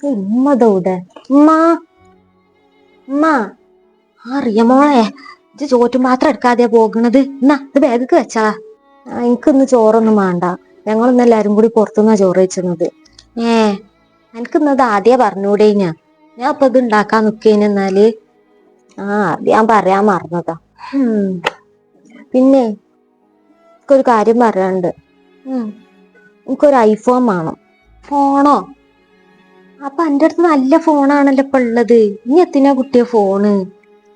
ഉമ്മ ഉമ്മാ ഉമ്മ. ഉമ്മ. അറിയ മോളെ ഇത് ചോറ്റും മാത്രം എടുക്കാതെ പോകണത് എന്നാ ഇത് ബാഗിക്ക് വെച്ചാ. എനിക്കിന്ന് ചോറൊന്നും വേണ്ട. ഞങ്ങളിന്ന് എല്ലാരും കൂടി പുറത്തുനിന്നാ ചോറ് വെച്ചിരുന്നത് ഏ എനിക്കിന്നത് ആദ്യ പറഞ്ഞൂടെ ഞാൻ. ഞാൻ ഇപ്പൊ ഇത് ഉണ്ടാക്കാൻ നിക്കേനെന്നാൽ ആ അത് ഞാൻ പറയാൻ മറന്നതാ. പിന്നെ എനിക്കൊരു കാര്യം പറയാനുണ്ട്. എനിക്കൊരു ഐഫോൺ വേണം. ഫോണോ അപ്പൊ എന്റെ അടുത്ത് നല്ല ഫോണാണല്ലോ ഇപ്പൊ ഉള്ളത്. ഇനി എത്തിനാ കുട്ടിയെ ഫോണ്?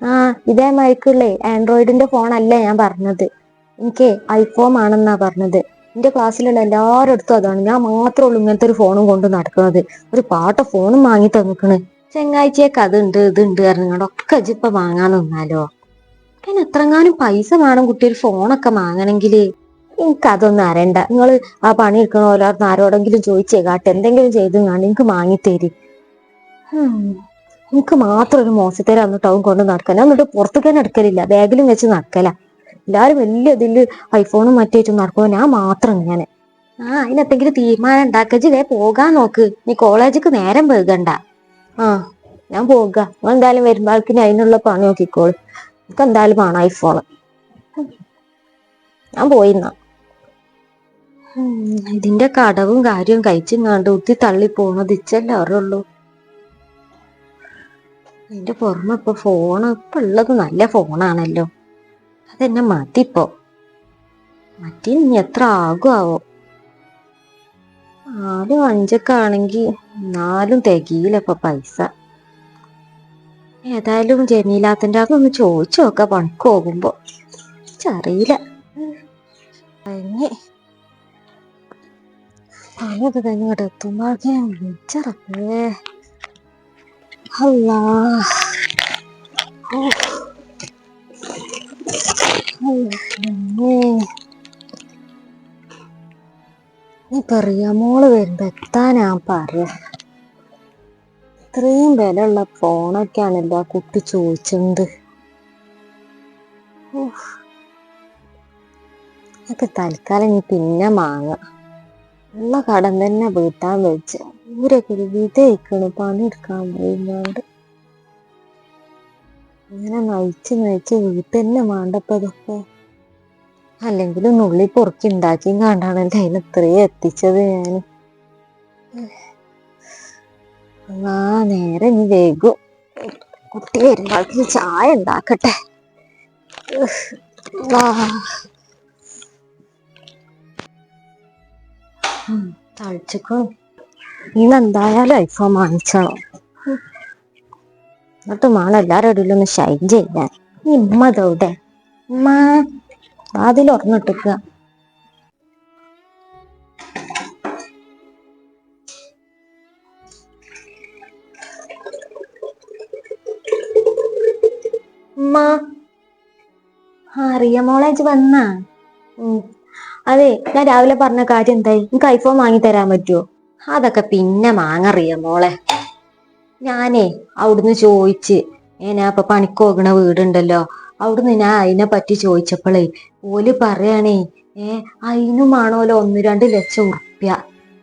ആ ഇതേ മയക്കുള്ളേ ആൻഡ്രോയിഡിന്റെ ഫോൺ അല്ല ഞാൻ പറഞ്ഞത്. എനിക്ക് ഐഫോൺ ആണെന്നാ പറഞ്ഞത്. എന്റെ ക്ലാസ്സിലുള്ള എല്ലാവരുടെ അടുത്തും അതാണ്. ഞാൻ മാത്രമേ ഉള്ളൂ ഇങ്ങനത്തെ ഒരു ഫോണും കൊണ്ട് നടക്കുന്നത്. ഒരു പാട്ട ഫോണും വാങ്ങി തന്നിക്കണ്. ചെങ്ങാഴ്ചയൊക്കെ അതുണ്ട് ഇതുണ്ട് പറഞ്ഞാണ്ട് ഒക്കെ ഇപ്പൊ വാങ്ങാൻ നിന്നാലോ? പിന്നെ എത്രങ്ങാനും പൈസ വേണം കുട്ടി ഒരു ഫോണൊക്കെ വാങ്ങണമെങ്കിൽ എനിക്ക് അതൊന്നും അറിയണ്ട. നിങ്ങൾ ആ പണി എടുക്കണ പോലെ ആരോടെങ്കിലും ചോദിച്ചേ കാട്ടെ. എന്തെങ്കിലും ചെയ്ത് കാണി എനിക്ക് വാങ്ങിത്തരി. എനിക്ക് മാത്രം ഒരു മോശത്തേരെ അന്ന് ടൗൺ കൊണ്ട് നടക്കാൻ. ഞാൻ എന്നിട്ട് പുറത്തേക്ക് തന്നെ എടുക്കലില്ല. ബാഗിലും വെച്ച് നടക്കല. എല്ലാരും വലിയ ഇതിൽ ഐഫോണും മറ്റേറ്റും നടക്കുമ്പോൾ ഞാൻ മാത്രം ഇങ്ങനെ. ആ അതിനെന്തെങ്കിലും തീരുമാനം ഉണ്ടാക്കി. വേ പോകാൻ നോക്ക്. നീ കോളേജിക്ക് നേരം പോകണ്ട ആ ഞാൻ പോകുക നിങ്ങൾ എന്തായാലും വരുമ്പോഴേക്കിന് അതിനുള്ള പണി നോക്കിക്കോളൂ. എനിക്ക് എന്തായാലും വേണം ഐഫോൺ ഞാൻ പോയിന്നാ ഇതിന്റെ കടവും കാര്യവും കഴിച്ചും കണ്ട് ഉത്തി തള്ളി പോണത് ഇച്ചല്ലേ അറിയുള്ളൂ അതിന്റെ പുറമെ ഇപ്പൊ ഫോണ് ഇപ്പൊ ഉള്ളത് നല്ല ഫോണാണല്ലോ അതെന്നെ മതിപ്പോ മറ്റേ ഇനി എത്ര ആകുമാവോ നാലും അഞ്ചൊക്കെ ആണെങ്കിൽ നാലും തികയില്ല ഇപ്പൊ പൈസ. ഏതായാലും ജമീലാത്തിന്റെ അതൊന്ന് ചോദിച്ചു നോക്കാം പണിക്ക് പോകുമ്പോ. കഴിഞ്ഞ്. പണിയൊക്കെ കഴിഞ്ഞ് ഇങ്ങോട്ട് എത്തുമ്പോഴേക്കും വിളിച്ചറപ്പേ അല്ലാ ഓ. നീ പറയാ മോൾ വരുമ്പോ ഞാൻ പറയാ. ഇത്രയും വിലയുള്ള ഫോണൊക്കെയാണല്ലോ ആ കുട്ടി ചോദിച്ചത്. ഉഫ്. അതൊക്കെ തൽക്കാലം ഇനി പിന്നെ വാങ്ങ ഉള്ള കടം തന്നെ വീട്ടാൻ വെച്ച്. ഇവരൊക്കെ ഒരു വിധയിക്കണ് പണിയെടുക്കാൻ പോയിങ്ങാണ്ട് ഇങ്ങനെ നയിച്ച് നയിച്ച് വീട്ടിൽ തന്നെ വേണ്ടപ്പതൊക്കെ അല്ലെങ്കിൽ നുള്ളി പൊറുക്കി ഉണ്ടാക്കിയും കണ്ടാണല്ലോ അതിന് ഇത്രയും എത്തിച്ചത് ഞാൻ ആ നേരെ ഇനി വേഗം കുട്ടി വരുമ്പോഴേക്കും ചായ ഉണ്ടാക്കട്ടെ ആ. ഉം, തളിച്ചിക്കോ ഇന്ന് എന്തായാലും ഐഫോൺ വാങ്ങിച്ചോ. എന്നിട്ട് വേണം എല്ലാവരുടെ ഒന്ന് ഷൈൻ ചെയ്യാൻ ഇമ്മ ഇതവിടെ ഉമ്മ അതിൽ ഉറന്നിട്ടിക്കുക ആ മോളേജ് വന്നാ. അതെ ഞാൻ രാവിലെ പറഞ്ഞ കാര്യം എന്തായി? എനിക്ക് ഐഫോൺ വാങ്ങി തരാൻ പറ്റുമോ അതൊക്കെ പിന്നെ വാങ്ങറിയ മോളെ. ഞാനേ അവിടുന്ന് ചോദിച്ച് ഞാൻ ഇപ്പൊ പണിക്ക് പോകണ വീടുണ്ടല്ലോ. അവിടുന്ന് ഞാൻ അതിനെ പറ്റി ചോദിച്ചപ്പോഴേ ഓൽ പറയാണേ ഏ അതിനും ആണോലോ ഒന്ന് രണ്ട് ലക്ഷം ഉറുപ്യ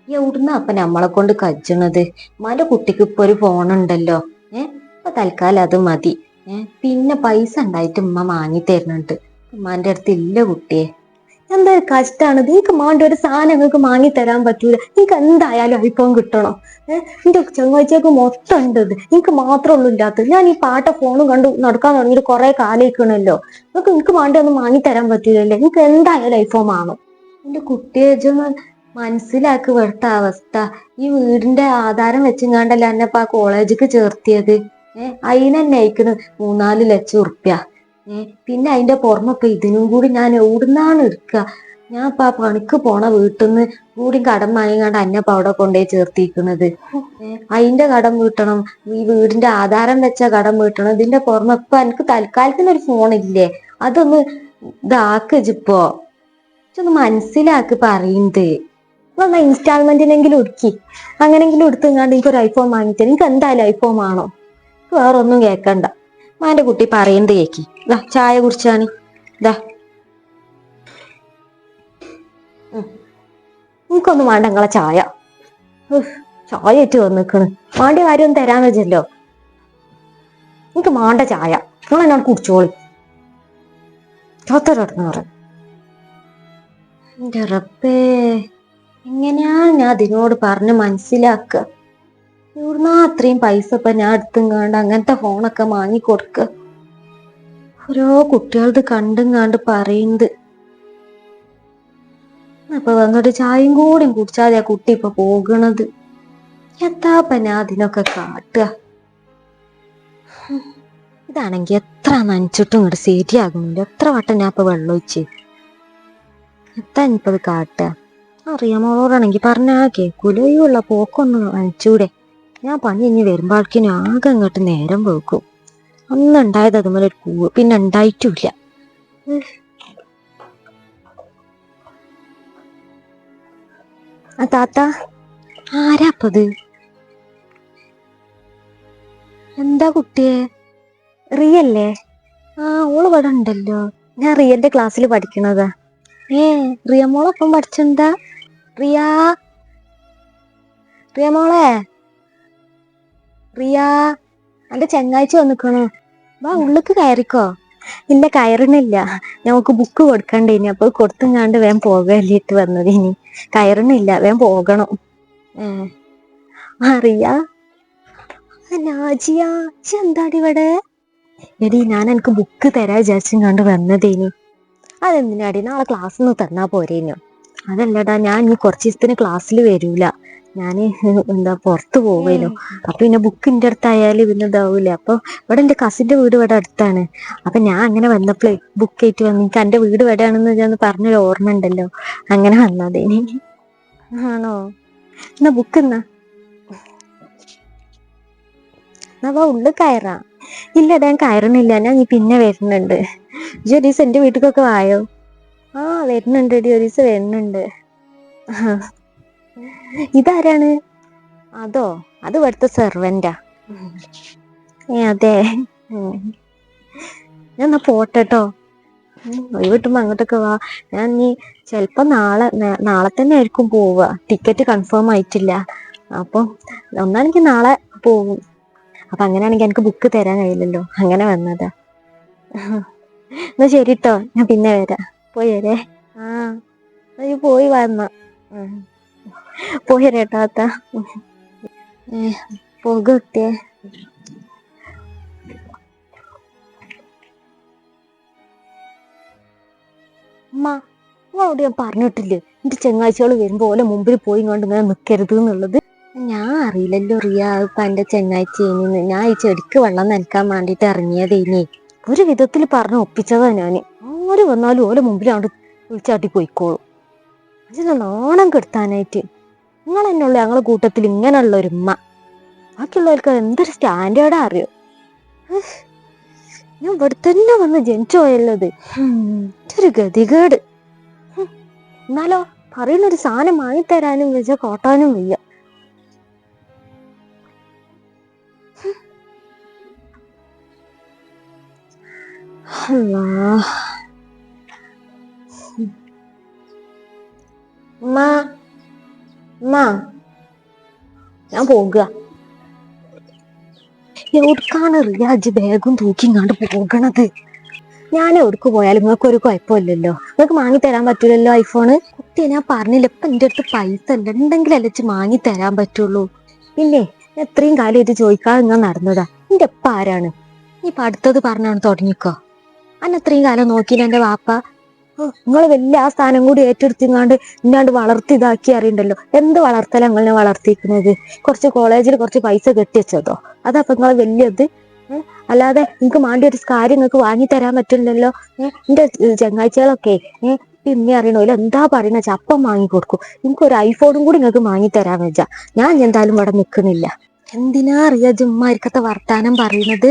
എവിടുന്ന അപ്പൊ നമ്മളെ കൊണ്ട് കജ്ജണത്? മല കുട്ടിക്ക് ഇപ്പൊ ഒരു ഫോണുണ്ടല്ലോ ഏ ഇപ്പൊ തൽക്കാലം അത് മതി. ഏ പിന്നെ പൈസ ഉണ്ടായിട്ട് ഉമ്മ വാങ്ങി തരുന്നുണ്ട്. ഉമ്മാന്റെ അടുത്ത് ഇല്ല കുട്ടിയെ. എന്താ കഷ്ടമാണ് നിങ്ങൾക്ക് മാണ്ട ഒരു സാധനം നിങ്ങൾക്ക് വാങ്ങി തരാൻ പറ്റൂല. നിങ്ങൾക്ക് എന്തായാലും ഐഫോൺ കിട്ടണം. ഏഹ് എന്റെ ചങ്ങാഴ്ചക്ക് മൊത്തം ഉണ്ട് ഇത്. നിങ്ങൾക്ക് മാത്രമേ ഉള്ളൂ ഇല്ലാത്തത്. ഞാൻ ഈ പാട്ട ഫോണും കണ്ട് നടക്കാൻ തുടങ്ങിയിട്ട് കുറെ കാലിക്കണല്ലോ നിങ്ങൾക്ക് നിങ്ങൾക്ക് വേണ്ട ഒന്നും വാങ്ങി തരാൻ പറ്റൂലല്ലേ? നിങ്ങൾക്ക് എന്തായാലും ഐഫോൺ വാങ്ങും എന്റെ കുട്ടിയെ മനസ്സിലാക്കി ഇവിടുത്തെ അവസ്ഥ. ഈ വീടിന്റെ ആധാരം വെച്ചിങ്ങാണ്ടല്ല എന്നെ ആ കോളേജിക്ക് ചേർത്തിയത്? ഏഹ് അതിനെന്നെ അയക്കുന്നത് മൂന്നാൽ ലക്ഷം ഉറുപ്യ ഏഹ് പിന്നെ അതിന്റെ പുറമെ ഇപ്പൊ ഇതിനും കൂടി ഞാൻ എവിടുന്നാണ് എടുക്കുക ഞാൻ ഇപ്പൊ ആ പണിക്ക് പോണ വീട്ടിൽ നിന്ന് കൂടി കടം വാങ്ങിക്കാണ്ട് അന്നെ ഇപ്പൊ അവിടെ കൊണ്ടുപോയി ചേർത്തിരിക്കുന്നത്. അതിന്റെ കടം വീട്ടണം. ഈ വീടിന്റെ ആധാരം വെച്ച കടം വീട്ടണം. ഇതിന്റെ പുറമെ ഇപ്പൊ എനിക്ക് തൽക്കാലത്തിന് ഒരു ഫോൺ ഇല്ലേ? അതൊന്ന് ഇതാക്ക് ഇജിപ്പോ മനസ്സിലാക്കി പറയുന്നത് എന്നാ ഇൻസ്റ്റാൾമെന്റിനെങ്കിലും ഒടുക്കി അങ്ങനെങ്കിലും എടുത്തുങ്ങാണ്ട് എനിക്ക് ഒരു ഐഫോൺ വാങ്ങിത്തരും. എനിക്ക് എന്തായാലും ഐഫോൺ വേണോ. വേറെ ഒന്നും കേക്കണ്ട. മാന്റെ കുട്ടി പറയുന്നത് കേക്കി. ദാ ചായ കുടിച്ചാണ്. ദാ. എനിക്കൊന്നും വേണ്ട നിങ്ങളെ ചായ. ചായ ഇട്ട് വന്നിക്കണ്. മാണ്ടി കാര്യം തരാൻ വെച്ചല്ലോ എനിക്ക് മാണ്ട ചായ. നിങ്ങൾ എന്നോട് കുടിച്ചോളി. ചോത്തരടങ്ങാറ് എന്റെ റബ്ബേ എങ്ങനെയാണ് ഞാൻ അതിനോട് പറഞ്ഞ് മനസ്സിലാക്കുക അത്രയും പൈസ ഇപ്പൊ ഞാൻ എടുത്തുങ്ങാണ്ട് അങ്ങനത്തെ ഫോണൊക്കെ വാങ്ങി കൊടുക്ക ഓരോ കുട്ടികളത് കണ്ടും കണ്ട് പറയുന്നത് അപ്പൊ വന്നിട്ട് ചായയും കൂടി കുടിച്ചാതെ ആ കുട്ടി ഇപ്പൊ പോകണത് എത്താപ്പ ഞാൻ അതിനൊക്കെ കാട്ടുക. ഇതാണെങ്കി എത്ര നനച്ചിട്ടും ഇങ്ങോട്ട് ശരിയാകുന്നില്ല. എത്ര വട്ടം ഞാൻ ഇപ്പൊ വെള്ളം ഒഴിച്ച്. എത്താ ഇനിയിപ്പത് കാട്ടുക. അറിയാമോളോടാണെങ്കി പറഞ്ഞാ കേക്കൂല ഈ ഉള്ള പോക്കൊന്ന് നനച്ചൂടെ. ഞാൻ പണി ഇനി വരുമ്പോഴേക്കിനും ആകെ അങ്ങോട്ട് നേരം വെക്കും. അന്ന് ഉണ്ടായത് അതുപോലെ ഒരു പൂവ്. പിന്നെ ഉണ്ടായിട്ടുമില്ല താത്ത ആരാപ്പത് എന്താ കുട്ടിയെ? റിയല്ലേ? ആ ഓൾ ഇവിടെ ഉണ്ടല്ലോ. ഞാൻ റിയന്റെ ക്ലാസ്സിൽ പഠിക്കണതാ. ഏ റിയ മോളൊപ്പം റിയ? റിയ റിയ എന്റെ ചെങ്ങാഴ്ച വന്നിക്കണോ. വാ ഉള്ളിക്ക് കയറിക്കോ. ഇല്ല കയറണില്ല ഞങ്ങൾക്ക് ബുക്ക് കൊടുക്കണ്ടേനി അപ്പൊ കൊടുത്തുങ്ങാണ്ട് വേം പോകല്ലിട്ട് വന്നത് ഇനി. കയറണില്ല വേം പോകണം. ഏ ആ റിയ. ആ, നാജിയ ഇജ്ജ് എന്താടി ഇവിടെ? എടി ഞാൻ എനിക്ക് ബുക്ക് തരാ വിചാരിച്ചും വന്നതേനു അതെന്തിനാടി? നാളെ ക്ലാസ്സിൽ നിന്ന് തന്നാ പോരേനു. അതല്ലടാ ഞാൻ ഇനി കുറച്ച് ദിവസത്തിന് ക്ലാസ്സിൽ വരൂല. ഞാൻ എന്താ പുറത്ത് പോവേനു. അപ്പൊ പിന്നെ ബുക്ക് എന്റെ അടുത്തായാലും പിന്നെ ഇതാവൂല. അപ്പൊ ഇവിടെ എന്റെ കസിന്റെ വീട് ഇവിടെ അടുത്താണ്. അപ്പൊ ഞാൻ അങ്ങനെ വന്നപ്പോഴേ ബുക്ക് ആയിട്ട് വന്നു എനിക്ക് എന്റെ വീട് ഇവിടെയാണെന്ന് ഞാൻ പറഞ്ഞൊരു ഓർമ്മ ഉണ്ടല്ലോ. അങ്ങനെ വന്നതേനി ആണോ? എന്നാ ബുക്ക് എന്നാ? എന്നാ വാ ഉള്ളിൽ കയറാം. ഇല്ല ഞാൻ കയറണില്ല. ഞാൻ നീ പിന്നെ വരുന്നുണ്ട്. ഇജ്ജ് ഒരു ദിവസം എന്റെ വീട്ടിലേക്കൊക്കെ വായോ? ആ വരുന്നുണ്ട്. ഒരു ദിവസം വരുന്നുണ്ട്. ആ. ഇതാരാണ്? അതോ അത് ഇവിടുത്തെ സെർവന്റാ. ഏ അതെ. ഞാൻ എന്നാ പോട്ടെട്ടോ. ഒഴിവിട്ടുമ്പോ അങ്ങോട്ടൊക്കെ വാ. ഞാൻ നീ ചെലപ്പോ നാളെ നാളെ തന്നെ ആയിരിക്കും പോവുക. ടിക്കറ്റ് കൺഫേം ആയിട്ടില്ല. അപ്പൊ ഒന്നാണെങ്കിൽ നാളെ പോവും. അപ്പൊ അങ്ങനെയാണെങ്കിൽ എനിക്ക് ബുക്ക് തരാൻ കഴിയില്ലല്ലോ. അങ്ങനെ വന്നതാ. എന്നാ ശരി കേട്ടോ ഞാൻ പിന്നെ വരാം. പോയി വരേ. ആ പോയി വന്ന പോയി വരേട്ടോ അത്ത പോകട്ടെ അമ്മ നിങ്ങളോട് ഞാൻ പറഞ്ഞിട്ടില്ലേ? എന്റെ ചെങ്ങാഴ്ചകൾ വരുമ്പോ ഓലെ മുമ്പിൽ പോയി കൊണ്ട് ഇങ്ങനെ നിക്കരുത് എന്നുള്ളത്? ഞാൻ അറിയില്ലല്ലോ റിയ ഇപ്പൊ എന്റെ ചെങ്ങാഴ്ചേനിന്ന് ഞാൻ ഈ ചെടിക്ക് വെള്ളം നനക്കാൻ വേണ്ടിട്ട് ഇറങ്ങിയതേനി ഒരു വിധത്തിൽ പറഞ്ഞ് ഒപ്പിച്ചതാ ഞാൻ ആര് വന്നാലും ഓലെ മുമ്പിലാണ്ട് വിളിച്ചാട്ടി പോയിക്കോളും. അതിന് നാണം കെടുത്താനായിട്ട് നിങ്ങൾ എന്നുള്ള ഞങ്ങളെ കൂട്ടത്തിൽ ഇങ്ങനെയുള്ള ഒരു ഉമ്മ ബാക്കിയുള്ളവർക്ക് എന്തൊരു സ്റ്റാൻഡേർഡാ അറിയോ? ഞാൻ ഇവിടെ തന്നെ വന്ന് ജനിച്ചു പോയല്ലത്. ഒരു ഗതികേട്. എന്നാലോ പറയുന്ന ഒരു സാധനം വാങ്ങിത്തരാനും വെച്ച കോട്ടാനും വയ്യ. ഉമ്മ ഉമ്മ ഞാൻ പോകുക എവിടുക്കാണ് റിയാജ് ബാഗും തൂക്കിങ്ങാണ്ട് പോകണത്? ഞാൻ എവിടേക്ക് പോയാലും നിങ്ങൾക്ക് ഒരു കുഴപ്പമില്ലല്ലോ. നിങ്ങൾക്ക് വാങ്ങി തരാൻ പറ്റൂലല്ലോ ഐഫോണ് കുട്ടി ഞാൻ പറഞ്ഞില്ല ഇപ്പൊ എന്റെ അടുത്ത് പൈസ ഉണ്ട്. ഉണ്ടെങ്കിലല്ലേ വാങ്ങി തരാൻ പറ്റുള്ളൂ. പിന്നെ ഞാൻ ഇത്രയും കാലം ഇത് ചോദിക്കാതെ ഇങ്ങനെ നടന്നതാ. എന്റെ ഉപ്പ ആരാണ്? ഇപ്പൊ അടുത്തത് പറഞ്ഞാണ് തുടങ്ങിക്കോ. അന്ന് ഇത്രയും കാലം നോക്കിയില്ല എന്റെ വാപ്പ? നിങ്ങൾ വലിയ ആ സ്ഥാനം കൂടി ഏറ്റെടുത്തിങ്ങാണ്ട് ഇന്നാണ്ട് വളർത്തി ഇതാക്കി അറിയണ്ടല്ലോ. എന്ത് വളർത്തല നിങ്ങളെ വളർത്തിക്കുന്നത്? കുറച്ച് കോളേജിൽ കുറച്ച് പൈസ കെട്ടിവെച്ചതോ അതപ്പൊ നിങ്ങൾ വലിയത്? അല്ലാതെ നിങ്ങൾക്ക് മാണ്ടി ഒരു കാര്യം നിങ്ങൾക്ക് വാങ്ങി തരാൻ പറ്റില്ലല്ലോ? എന്റെ ചങ്ങാഴ്ചകളൊക്കെ പിന്നെ പിന്നെ ഇല്ല എന്താ പറയണ ചപ്പം വാങ്ങി കൊടുക്കും. നിങ്ങൾക്ക് ഒരു ഐഫോണും കൂടി നിങ്ങൾക്ക് വാങ്ങി തരാൻ വെച്ചാ ഞാൻ എന്തായാലും ഇവിടെ നിൽക്കുന്നില്ല എന്തിനാ അറിയാ ജുമ്മാരിക്കത്തെ വർത്താനം പറയുന്നത്?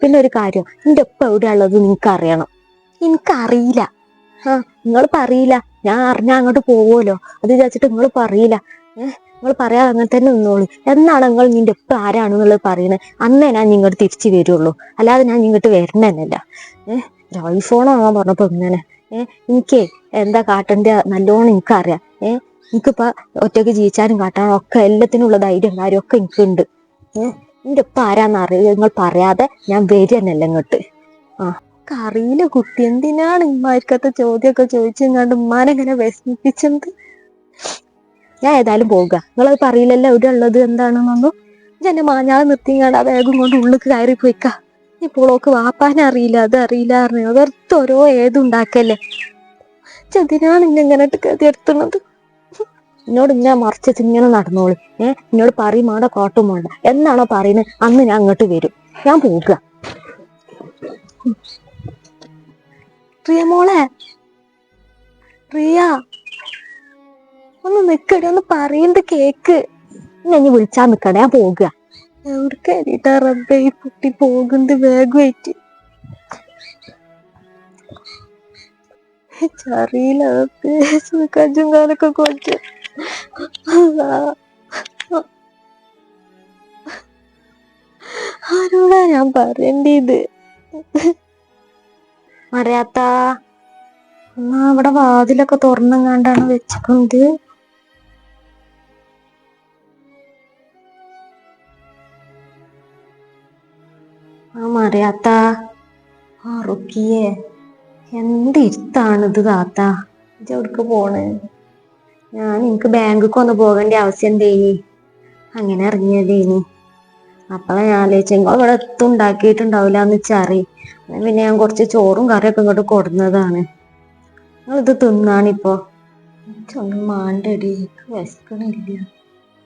പിന്നെ ഒരു കാര്യം എന്റെ ഒപ്പം എവിടെയാ ഉള്ളത് നിങ്ങൾക്ക് അറിയണം. എനിക്കറിയില്ല. ആ നിങ്ങൾ പറയില്ല. ഞാൻ അറിഞ്ഞാ അങ്ങോട്ട് പോവുമല്ലോ. അത് വിചാരിച്ചിട്ട് നിങ്ങൾ പറയില്ല. ഏഹ് നിങ്ങൾ പറയാതെ അങ്ങനെ തന്നെ നിന്നോളൂ. എന്നാണ് നിങ്ങൾ നിന്റെ ഒപ്പം ആരാണെന്നുള്ളത് പറയുന്നത്? അന്നേ ഞാൻ നിങ്ങോട്ട് തിരിച്ചു വരുള്ളൂ. അല്ലാതെ ഞാൻ ഇങ്ങോട്ട് വരണെന്നല്ല ഏഹ് ഐഫോൺ വാങ്ങാൻ പറഞ്ഞപ്പോ ഇങ്ങനെ ഏഹ് എനിക്ക് എന്താ കാട്ടണ്ട നല്ലോണം എനിക്കറിയാം. ഏഹ് എനിക്കിപ്പോ ഒറ്റയ്ക്ക് ജീവിച്ചാലും കാട്ടാനും ഒക്കെ എല്ലാത്തിനുള്ള ധൈര്യം കാര്യം ഒക്കെ എനിക്കുണ്ട്. ഏഹ് എന്റെ ആരാന്ന് അറിയ നിങ്ങൾ പറയാതെ ഞാൻ വരികയെന്നല്ല ഇങ്ങോട്ട്. ആ. അറിയില്ല കുട്ടി. എന്തിനാണ് ഇമ്മാർക്കത്തെ ചോദ്യമൊക്കെ ചോദിച്ചെങ്ങാണ്ട് ഉമ്മാനെങ്ങനെ വിഷമിപ്പിച്ചത്? ഞാൻ ഏതായാലും പോകുക നിങ്ങളത് പറയില്ലല്ലോ ഇവിടെ ഉള്ളത് എന്താണെന്നൊന്നും. ഞാൻ എന്നെ മാഞ്ഞാളെ നിർത്തിങ്ങാണ്ട് ആ ബാഗും കൊണ്ട് ഉള്ളിൽ കയറി പോയിക്ക. ഇപ്പോൾ ഓക്ക് വാപ്പാനെ അറിയില്ല. അത് അറിയില്ല അറിഞ്ഞു വെറുതെ ഓരോ ഏതുണ്ടാക്കല്ലേ ചതിനാണ് ഇന്നെ ഇങ്ങനെ എടുത്തുന്നത്? എന്നോട് ഇങ്ങനെ മറിച്ചത് ഇങ്ങനെ നടന്നോളൂ. ഏഹ് എന്നോട് പറയും വേണ്ട കോട്ടും വേണ്ട എന്നാണോ പറയുന്നത്? അന്ന് ഞാൻ അങ്ങോട്ട് വരും. ഞാൻ പോകുക റിയ മോളെ. റിയ ഒന്ന് നിക്കടി ഒന്ന് പറയുന്നത് കേക്ക്. ഞാൻ വിളിച്ചാ നിക്കട ഞാൻ പോകുക എവിടെ കയറിയിട്ടാ റബ്ബേ ഈ കുട്ടി പോകുന്നത് വേഗമായിട്ട്. കഞ്ചും കാലൊക്കെ കുറച്ച് ആരോടാ ഞാൻ പറയേണ്ടത് അറിയാത്ത എന്നാ ഇവിടെ വാതിലൊക്കെ തുറന്നെങ്ങാണ്ടാണ് വെച്ചിട്ടുണ്ട്. ആ മറിയാത്ത ആ റുക്കിയെ എന്ത് ഇരുത്താണിത് താത്ത. ഇജ്ജ് എവിടേക്ക് പോണ്? ഞാൻ എനിക്ക് ബാങ്കിൽ ഒന്ന് പോകേണ്ട ആവശ്യം എന്തേനി? അങ്ങനെ ഇറങ്ങിയതേനി. അപ്പളാ ഞാൻ ആലോചിച്ചത് നിങ്ങൾ ഇവിടെ എത്തും ഉണ്ടാക്കിയിട്ടുണ്ടാവില്ല എന്ന് വെച്ചറി പിന്നെ ഞാൻ കുറച്ച് ചോറും കറിയൊക്കെ ഇങ്ങോട്ട് കൊടുന്നതാണ്. നിങ്ങൾ ഇത് തിന്നാണിപ്പോ മാണ്ടടി വിശക്കണില്ല.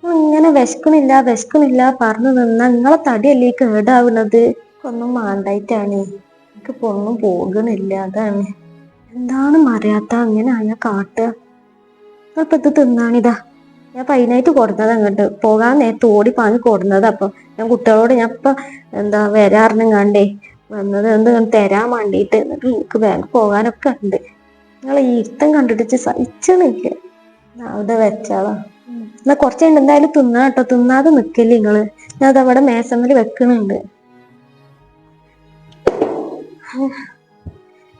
ഇങ്ങനെ വിശക്കണില്ല വിശക്കണില്ല പറഞ്ഞു നിന്നാ നിങ്ങളെ തടിയല്ലേ ഈ കേടാവുന്നത് ഒന്നും മാണ്ടായിട്ടാണ്. എനിക്കിപ്പോ ഒന്നും പോകണില്ല അതാണ്. എന്താണ് മറിയാത്ത അങ്ങനെ ആയാ കാട്ടുക ഇപ്പൊ ഇത് തിന്നാണിതാ. ഞാൻ പൈനായിട്ട് കൊടുന്നത് അങ്ങോട്ട് പോകാൻ നേരത്ത് ഓടി പാഞ്ഞ് കൊടുന്നത് അപ്പൊ. ഞാൻ കുട്ടികളോട് ഞാൻ ഇപ്പൊ എന്താ വരാറിനെങ്ങാണ്ടേ വന്നത് എന്ത് തരാൻ വേണ്ടിയിട്ട് എന്നിട്ട് എനിക്ക് ബാങ്ക് പോകാനൊക്കെ ഉണ്ട്. നിങ്ങൾ ഈ ഇരുത്തം കണ്ടിട്ട് സഹിച്ചണില്ല അവിടെ വെച്ചാളാ എന്നാ കുറച്ചുണ്ട് എന്തായാലും തിന്നാ കേട്ടോ. തിന്നാതെ നിക്കല്ലേ നിങ്ങൾ. ഞാൻ അതവിടെ മേസമ്മൽ വെക്കണുണ്ട്.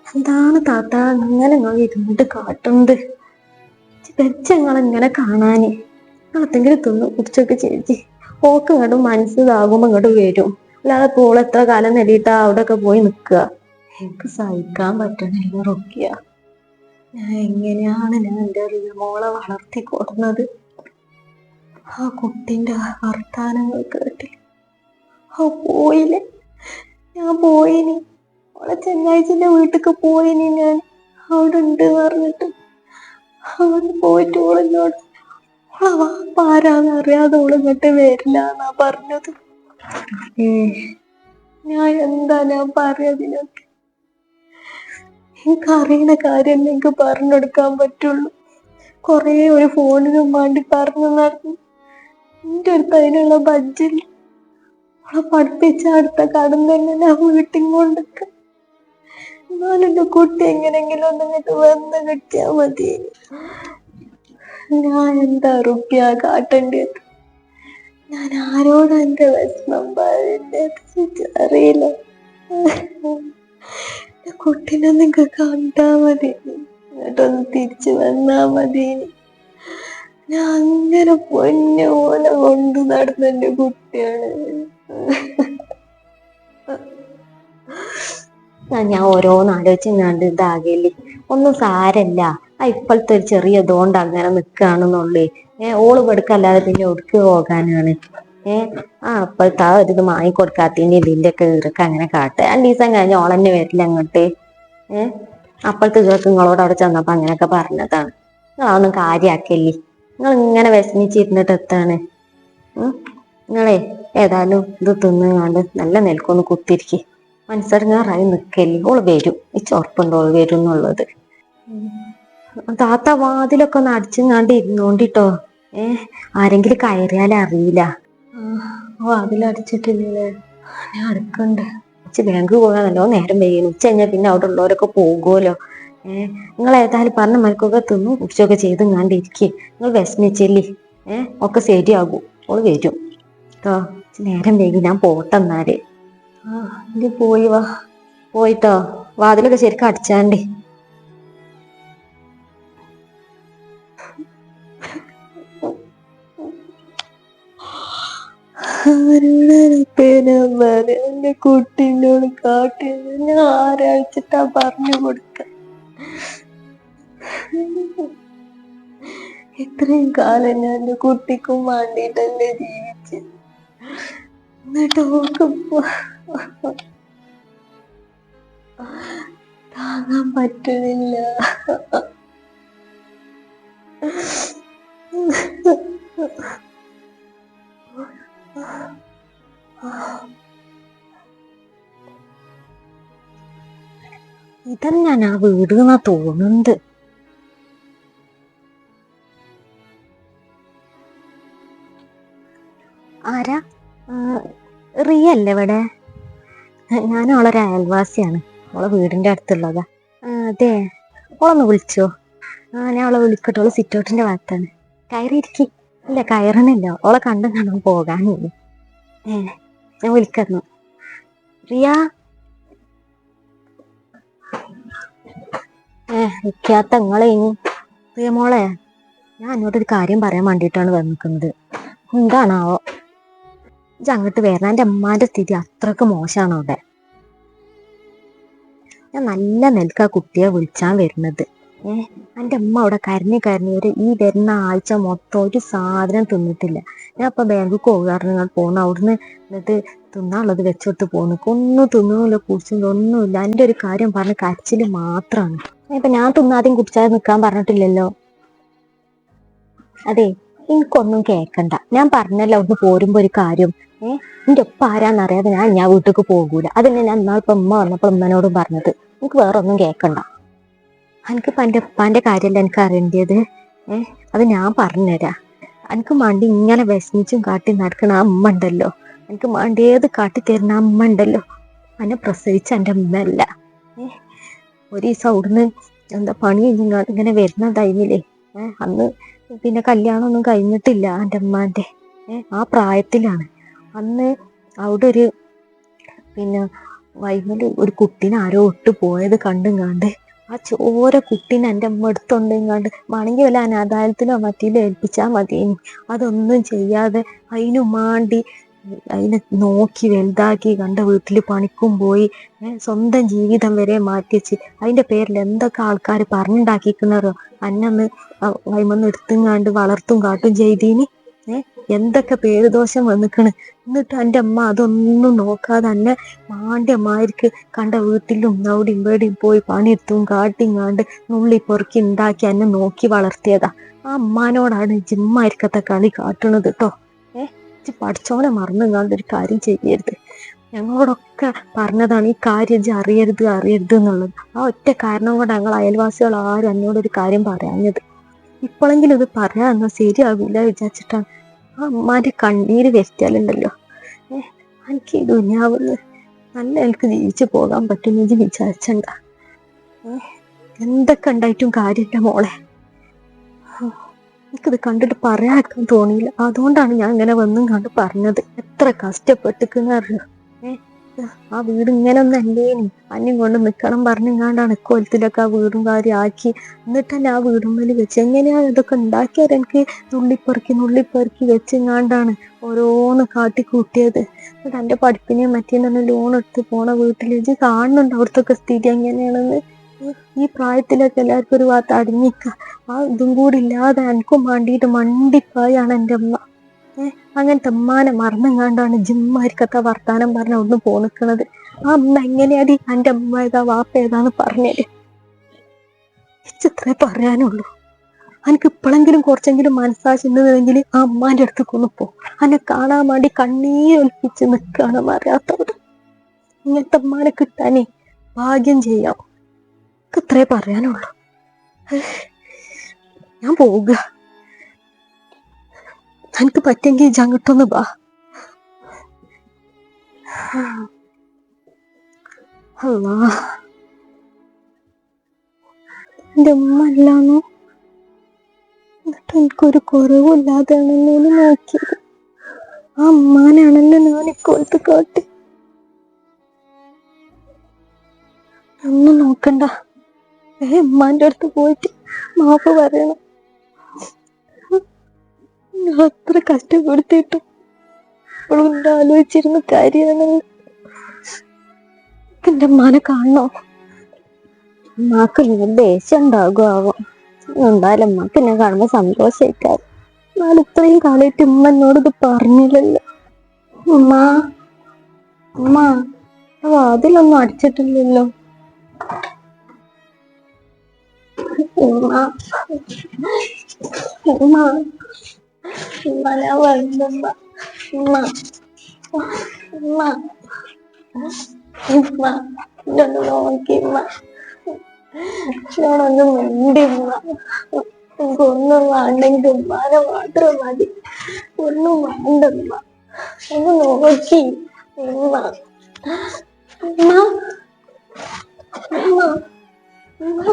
എന്താണ് താത്ത? ഇങ്ങനെ നിങ്ങൾ ഇരുന്നിട്ട് കാട്ടുന്നത് വെച്ച നിങ്ങൾ ഇങ്ങനെ കാണാന്? അത്തെങ്കിലും തിന്നു കുടിച്ചൊക്കെ ചേച്ചി ഓക്ക് ഇങ്ങോട്ട് മനസ്സിലാകുമ്പോ ഇങ്ങോട്ട് വരും. അല്ലാതെ പോൾ എത്ര കാലം നേടിയിട്ടാ അവിടെയൊക്കെ പോയി നിക്കുക? എനിക്ക് സഹിക്കാൻ പറ്റണില്ല റൊക്കിയ. ഞാൻ എങ്ങനെയാണ് ഞാൻ എന്റെ വളർത്തി കൊടുന്നത്? ആ കുട്ടിന്റെ വർത്താനങ്ങൾ കേട്ടി. ആ പോയില്ലേ? ഞാൻ പോയിനി. അവളെ ചെങ്ങാഴ്ചന്റെ വീട്ടിലേക്ക് പോയിനി ഞാൻ. അവിടെ ഉണ്ട് പറഞ്ഞിട്ട്. അവിടെ പോയിട്ട് ഓളെന്നോട് ഓളെ വാപ്പ ആരാന്ന് അറിയാതെ ഓൾ ഇങ്ങോട്ട് വരില്ല എന്നാ പറഞ്ഞത് ഞാൻ എന്താ ഞാൻ പറയതിനൊക്കെ എനിക്ക് അറിയുന്ന കാര്യം എനിക്ക് പറഞ്ഞു കൊടുക്കാൻ പറ്റുള്ളൂ. കൊറേ ഒരു ഫോണിനും വേണ്ടി പറഞ്ഞു നടന്നു. എന്റെ അടുത്ത് അതിനുള്ള ബഡ്ജറ്റ്. അവളെ പഠിപ്പിച്ച അടുത്ത കടം തന്നെ ഞാൻ വീട്ടിൽ എന്റെ കുട്ടി എങ്ങനെങ്കിലും ഒന്ന് ഇങ്ങോട്ട് വന്ന് കിട്ടിയാ മതി. ഞാൻ എന്താ റുപ്യ കാട്ടേണ്ടത് ഞാൻ ആരോടാ എന്റെ വിഷമം പറയേണ്ടത്? അറിയില്ല. കുട്ടിനെ നിങ്ങൾക്ക് കണ്ടാ മതി. എന്നിട്ടൊന്ന് തിരിച്ചു വന്നാ മതി. ഞാൻ അങ്ങനെ പൊന്നു പോലെ കൊണ്ട് നടന്ന എന്റെ കുട്ടിയാണ്. ഞാൻ ഓരോന്ന് ആലോചിച്ചെങ്ങാണ്ട് ഇതാകല്ലേ ഒന്നും സാരല്ല. ആ ഇപ്പോഴത്തെ ഒരു ചെറിയ ഇതുകൊണ്ട് അങ്ങനെ നിൽക്കുകയാണെന്നുള്ളേ ഏഹ് ഓൾ പെടുക്കല്ലാതെ പിന്നെ ഒടുക്കി പോകാനാണ്? ഏഹ് ആ അപ്പോഴത്തെ ആ ഒരു ഇത് വാങ്ങിക്കൊടുക്കാത്തതിന് ഇതിന്റെ ഒക്കെ ഇറക്കം അങ്ങനെ കാട്ടെ. രണ്ട് ദിവസം കഴിഞ്ഞ് ഓളന്നെ വരില്ല അങ്ങോട്ട് ഏഹ് അപ്പോഴത്തെ ഇതൊക്കെ നിങ്ങളോട് അവിടെ ചെന്നപ്പോ അങ്ങനെയൊക്കെ പറഞ്ഞതാണ്. നിങ്ങളതൊന്നും കാര്യമാക്കല്ലേ നിങ്ങൾ ഇങ്ങനെ വിഷമിച്ചിരുന്നിട്ട് എത്താണ് നിങ്ങളെ ഏതായാലും ഇത് തിന്നുകാണ്ട് നല്ല നിലക്കൊന്ന് കുത്തിരിക്കും മനസ്സറിഞ്ഞാറായി നിക്കല്ലേ ഓൾ വരും. ഈ ചുറപ്പുണ്ടോ ഓൾ വരും എന്നുള്ളത്. താത്ത വാതിലൊക്കെ ഒന്ന് അടിച്ചുങ്ങാണ്ട് ഇരുന്നോണ്ടിട്ടോ. ഏ? ആരെങ്കിലും കയറിയാൽ അറിയില്ല. വാതിലടിച്ചിട്ടില്ലേ ഞാൻ അടുക്കണ്ട്. ഉച്ച ബാങ്ക് പോകാൻ നല്ലോ നേരം വെയ്യുന്നു ഉച്ച കഴിഞ്ഞാൽ പിന്നെ അവിടെ ഉള്ളവരൊക്കെ പോകുമല്ലോ ഏഹ് നിങ്ങൾ ഏതായാലും പറഞ്ഞ മരക്കൊക്കെ തിന്നു കുടിച്ചൊക്കെ ചെയ്ത് കണ്ടിരിക്കേ നിങ്ങൾ വിഷമിച്ചില്ലേ. ഏഹ് ഒക്കെ ശരിയാകും. ഓൾ വരും. കേട്ടോ നേരം വൈകി ഞാൻ പോട്ടെന്നാൽ ഇത് പോയി വാ. പോയിട്ടോ. വാതിലൊക്കെ ശരിക്കും അടിച്ചാണ്ടേ. എന്റെ കുട്ടിനോട് കാട്ടിയത് ഞാൻ ആരാഴ്ചട്ടാ പറഞ്ഞു കൊടുക്ക. ഇത്രയും കാലം ഞാൻ എന്റെ കുട്ടിക്കും വേണ്ടിട്ടല്ലേ ജീവിച്ച്. എന്നിട്ട് ഓക്കിപ്പോ താങ്ങാൻ പറ്റണില്ല ഇതന്നെയാണ് ആ വീട് എന്നാ തോന്നുന്നത്. ആരാ? റിയല്ലേ ഇവിടെ? ഞാൻ അവളൊരു അയൽവാസിയാണ്. അവളെ വീടിന്റെ അടുത്തുള്ളതാ. അതെ. അവളൊന്ന് വിളിച്ചോ. ആ ഞാൻ അവളെ വിളിക്കട്ടെ. അവൾ സിറ്റൗട്ടിന്റെ ഭാഗത്താണ്. കയറിയിരിക്കി. ഇല്ല കയറണില്ല അവളെ കണ്ടും കണ്ടും പോകാനില്ല. ഏ ഞാൻ വിളിക്കുന്നു റിയ? ഏ വിളിക്കാത്ത നിങ്ങളെ ഇനി. റിയ മോളെ ഞാൻ എന്നോടൊരു കാര്യം പറയാൻ വേണ്ടിയിട്ടാണ് വന്നിരിക്കുന്നത് എന്താണാവോ? അങ്ങോട്ട് വരണം. എന്റെ അമ്മാന്റെ സ്ഥിതി അത്രയ്ക്ക് മോശമാണ് അവിടെ. ഞാൻ നല്ല നിൽക്ക കുട്ടിയെ വിളിച്ചാൻ വരുന്നത്. ഏഹ് എന്റെ അമ്മ അവിടെ കരഞ്ഞ് കരഞ്ഞ് ഒരു ഈ വരുന്ന ആഴ്ച മൊത്തം ഒരു സാധനം തിന്നിട്ടില്ല. ഞാൻ അപ്പം ബാങ്കിൽ പോകാറുണ്ട് ഞാൻ പോന്നു അവിടുന്ന് എന്നിട്ട് തിന്നാനുള്ളത് വെച്ചോട്ട് പോന്നു. ഒന്നും തിന്നുമില്ല കുടിച്ചില്ല ഒന്നുമില്ല. എന്റെ ഒരു കാര്യം പറഞ്ഞ് കരച്ചിൽ മാത്രമാണ് ഇപ്പൊ ഞാൻ തിന്നാദ്യം കുടിച്ചാൽ നിൽക്കാൻ പറഞ്ഞിട്ടില്ലല്ലോ. അതെ എനിക്കൊന്നും കേക്കണ്ട. ഞാൻ പറഞ്ഞല്ലോ അവിടുന്ന് പോരുമ്പോ ഒരു കാര്യം. ഏഹ് എന്റെ ഒപ്പ ആരാന്നറിയാതെ ഞാൻ ഞാൻ വീട്ടിലേക്ക് പോകൂല. അതന്നെ ഞാൻ ഇന്നാളിപ്പോ ഉമ്മ വന്നപ്പോൾ ഉമ്മനോടും പറഞ്ഞത്. എനിക്ക് വേറെ ഒന്നും കേക്കണ്ട. എനിക്ക് എന്റെ ഉപ്പാന്റെ കാര്യമല്ല എനിക്ക് അറിയേണ്ടത്? ഏഹ് അത് ഞാൻ പറഞ്ഞുതരാം. എനിക്ക് മണ്ടി ഇങ്ങനെ വിഷമിച്ചും കാട്ടി നടക്കണ ആ അമ്മ ഉണ്ടല്ലോ. എനിക്ക് മണ്ടിയേത് കാട്ടി തരുന്ന അമ്മ ഉണ്ടല്ലോ. എന്നെ പ്രസവിച്ച എന്റെ അമ്മയല്ല ഏഹ് ഒരു ദിവസം അവിടുന്ന് എന്താ പണി കഴിഞ്ഞാൽ ഇങ്ങനെ വരുന്ന ടൈമിലേ ഏഹ് അന്ന് പിന്നെ കല്യാണമൊന്നും കഴിഞ്ഞിട്ടില്ല എന്റെ അമ്മാന്റെ ആ പ്രായത്തിലാണ്. അന്ന് അവിടെ ഒരു പിന്നെ വൈകുന്നേരം ഒരു കുട്ടീനെ ആരോ ഒട്ട് പോയത് കണ്ടും കണ്ട് ആ ചോര കുട്ടീനെ എന്റെ അമ്മ എടുത്തുണ്ടെങ്കിൽ കണ്ട് വേണമെങ്കിൽ വല്ല അനാഥാലയത്തിലോ മറ്റേലോ ഏൽപ്പിച്ചാൽ മതി അതൊന്നും ചെയ്യാതെ അതിനു മാണ്ടി അതിനെ നോക്കി വലുതാക്കി കണ്ട വീട്ടിൽ പണിക്കും പോയി സ്വന്തം ജീവിതം വരെ മാറ്റിച്ച് അതിന്റെ പേരിൽ എന്തൊക്കെ ആൾക്കാർ പറഞ്ഞുണ്ടാക്കിക്കുന്നറോ അന്നന്ന് വൈമന്ന് എടുത്തുങ്ങാണ്ട് വളർത്തും കാട്ടും ചെയ്തീനി. ഏഹ് എന്തൊക്കെ പേരുദോഷം വന്നിക്കണ്. എന്നിട്ട് എന്റെ അമ്മ അതൊന്നും നോക്കാതെ തന്നെ അമ്മാർക്ക് കണ്ട വീട്ടിലും അവിടെയും ഇവിടെയും പോയി പണിയെടുത്തും കാട്ടിങ്ങാണ്ട് നുള്ളി പൊറുക്കി ഉണ്ടാക്കി എന്നെ നോക്കി വളർത്തിയതാ. ആ അമ്മാനോടാണ് ജിമ്മായിരിക്കത്തെ കളി കാട്ടണത് കേട്ടോ ഇജ്ജ് പഠിച്ചോനെ മറന്നുങ്ങാണ്ട് ഒരു കാര്യം ചെയ്യരുത്. ഞങ്ങളോടൊക്കെ പറഞ്ഞതാണ് ഈ കാര്യം അറിയരുത് അറിയരുത് എന്നുള്ളത്. ആ ഒറ്റ കാരണം കൊണ്ട് ഞങ്ങൾ അയൽവാസികൾ ആരും എന്നോടൊരു കാര്യം പറയാഞ്ഞത്. ഇപ്പോഴെങ്കിലും ഇത് പറയാമെന്നാ ശരിയാകില്ല വിചാരിച്ചിട്ടാണ്. ആ അമ്മാന്റെ കണ്ണീര് വരുത്തിയാലുണ്ടല്ലോ എനിക്ക് ഈ ദുനിയാവിൽ നല്ല എനിക്ക് ജീവിച്ചു പോകാൻ പറ്റുമെന്ന് വിചാരിച്ചണ്ട. എന്തൊക്കെ ഉണ്ടായിട്ടും കാര്യമില്ല മോളെ. എനിക്കിത് കണ്ടിട്ട് പറയാൻ തോന്നിയില്ല. അതുകൊണ്ടാണ് ഞാൻ ഇങ്ങനെ വന്നും കണ്ട് പറഞ്ഞത്. എത്ര കഷ്ടപ്പെട്ടിക്കുന്നറിയോ ആ വീട് ഇങ്ങനെ ഒന്നും അല്ലേനി അന്യം കൊണ്ട് നിക്കണം പറഞ്ഞുങ്ങാണ്ടാണ് കൊലത്തിലൊക്കെ ആ വീടും കാര്യം ആക്കി. എന്നിട്ട് ആ വീടും മേലെ വെച്ച്. എങ്ങനെയാ ഇതൊക്കെ ഉണ്ടാക്കിയത് എനിക്ക് നുള്ളിപ്പെറുക്കി നുള്ളിപ്പെറുക്കി വെച്ചെങ്ങാണ്ടാണ് ഓരോന്ന് കാട്ടിക്കൂട്ടിയത്. എന്നിട്ട് എന്റെ പഠിപ്പിനെയും മറ്റേ തന്നെ ലോൺ എടുത്ത് പോണ വീട്ടിലേക്ക് കാണുന്നുണ്ട്? അവിടുത്തെ സ്ഥിതി എങ്ങനെയാണെന്ന്? ഈ- പ്രായത്തിലൊക്കെ എല്ലാവർക്കും ഒരു ഭാഗത്ത് അടങ്ങിക്ക. ആ ഇതും കൂടി ഇല്ലാതെ എനിക്കും വേണ്ടിയിട്ട് മണ്ടിപ്പായാണ് എന്റെ അമ്മ ഏഹ് അങ്ങനത്തെ അമ്മാനെ മറന്നെങ്ങാണ്ടാണ് ജിമ്മാരിക്കത്തെ വർത്താനം പറഞ്ഞ ഒന്ന് പോന്നിക്കണത്. ആ അമ്മ എങ്ങനെയാടി എന്റെ അമ്മ ഏതാ വാപ്പ ഏതാന്ന് പറഞ്ഞത്? ഇച്ചത്രേ പറയാനുള്ളൂ. എനിക്ക് ഇപ്പോഴെങ്കിലും കുറച്ചെങ്കിലും ഉണ്ടെങ്കിൽ ആ അമ്മാന്റെ അടുത്ത് ഒന്ന് പോ. അന്നെ കാണാൻ വേണ്ടി കണ്ണീരൊലിപ്പിച്ച് നിൽക്കുകയാണ് അറിയാത്തവർ ഇങ്ങനത്തെ അമ്മാനെ കിട്ടാനേ ഭാഗ്യം ചെയ്യാം. എനിക്ക് ഇത്രേ പറയാനുള്ളൂ. ഞാൻ പോവുക. എനിക്ക് പറ്റെങ്കിൽ ജങ്ങട്ടൊന്ന് വാ. അല്ലാ എന്റെ ഉമ്മ അല്ലാന്നോ? എന്നിട്ട് എനിക്കൊരു കുറവില്ലാതെയാണല്ലോ നോക്കിയത്. ആ അമ്മാനാണല്ലോ ഞാൻ ഇക്കോലത്ത് കാട്ടി. ഒന്നും നോക്കണ്ട. ഉമ്മാന്റെ അടുത്ത് പോയിട്ട് മാപ്പ് പറയണം. അത്ര കഷ്ടപ്പെടുത്തിയിട്ടും ഇപ്പോഴും ആലോചിച്ചിരുന്ന കാര്യമാണ് എന്റെ ഉമ്മാനെ കാണണോ? ഉമ്മാക്ക് ഇങ്ങനെ ദേഷ്യം ഉണ്ടാകുമാവോ എന്തായാലും ഉമ്മക്ക് എന്നെ കാണുമ്പോ സന്തോഷായിക്കാരും എന്നാൽ ഇത്രയും കാലമായിട്ട് ഉമ്മ എന്നോട് ഇത് പറഞ്ഞില്ലല്ലോ. ഉമ്മ ഉമ്മ വാതിലൊന്നും അടിച്ചിട്ടില്ലല്ലോ. ഉമ്മ ഉമ്മ ഞാൻ വന്നുമ്മ ഉമ്മ ഉമ്മ ഉമ്മ ഇതൊന്ന് നോക്കി ഉമ്മ ഞാനൊന്ന് മിണ്ടി ഉമ്മ എനിക്കൊന്നും വേണ്ടെങ്കിൽ ഉമ്മാനെ മാത്രം മതി ഒന്നും വേണ്ടമ്മ ഒന്ന് നോക്കി ഉമ്മ ഉമ്മ ഉമ്മ ഉമ്മ.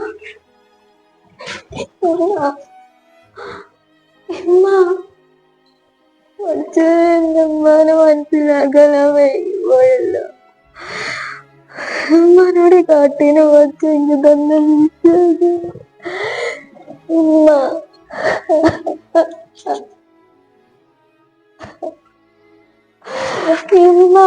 എന്റെ ഉമ്മാനെ മനസ്സിലാക്കാൻ വൈകുപോയല്ലോ ഉമ്മാനോട് കാട്ടിന് എനിക്ക് തന്നെ ഉമ്മ. ഉമ്മ.